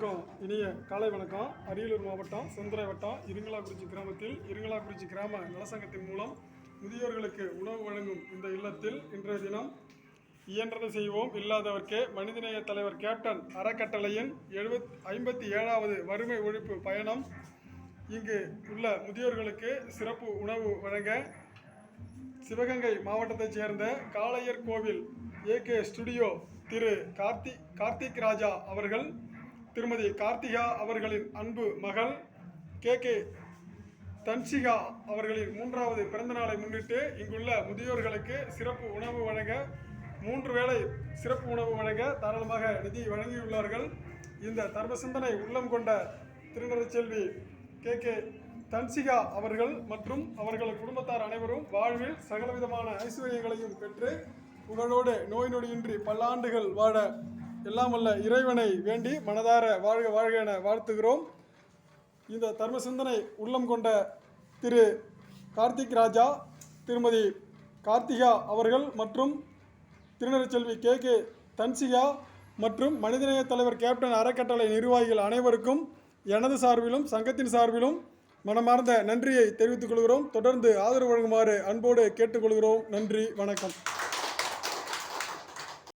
அனைவருக்கும் இனிய காலை வணக்கம். அரியலூர் மாவட்டம் செந்துறை வட்டம் இருங்கலாக்குறிச்சி கிராமத்தில் இருங்கலாக்குறிச்சி கிராம நலசங்கத்தின் மூலம் முதியோர்களுக்கு உணவு வழங்கும் இந்த இல்லத்தில் இன்றைய தினம் இயன்றதை செய்வோம். இல்லாதவர்க்கே மனிதநேய தலைவர் கேப்டன் அறக்கட்டளையின் எழுபத் ஐம்பத்தி ஏழாவது வறுமை ஒழிப்பு பயணம் இங்கு உள்ள முதியோர்களுக்கு சிறப்பு உணவு வழங்க சிவகங்கை மாவட்டத்தைச் சேர்ந்த காளையர் கோவில் ஏகே ஸ்டுடியோ திரு கார்த்தி கார்த்திக் ராஜா அவர்கள் திருமதி கார்த்திகா அவர்களின் அன்பு மகள் கே. கே. தன்சிகா அவர்களின் மூன்றாவது பிறந்தநாளை முன்னிட்டு இங்குள்ள முதியோர்களுக்கு சிறப்பு உணவு வழங்க மூன்று வேளை சிறப்பு உணவு வழங்க தாராளமாக நிதி வழங்கியுள்ளார்கள். இந்த தர்ம சிந்தனை உள்ளம் கொண்ட திருநெல்வேலி கே. கே. தன்சிகா அவர்கள் மற்றும் அவர்கள் குடும்பத்தார் அனைவரும் வாழ்வில் சகலவிதமான ஐஸ்வர்யங்களையும் பெற்று புகழோடு நோய் நொடியின்றி பல்லாண்டுகள் வாழ எல்லாம் அல்ல இறைவனை வேண்டி மனதார வாழ்க வாழ்க என வாழ்த்துகிறோம். இந்த தர்ம சிந்தனை உள்ளம் கொண்ட திரு கார்த்திக் ராஜா திருமதி கார்த்திகா அவர்கள் மற்றும் திருநெல்வேலி கே. கே. தன்சிகா மற்றும் மனிதநேய தலைவர் கேப்டன் அறக்கட்டளை நிர்வாகிகள் அனைவருக்கும் எனது சார்பிலும் சங்கத்தின் சார்பிலும் மனமார்ந்த நன்றியை தெரிவித்துக் கொள்கிறோம். தொடர்ந்து ஆதரவு வழங்குமாறு அன்போடு கேட்டுக்கொள்கிறோம். நன்றி வணக்கம்.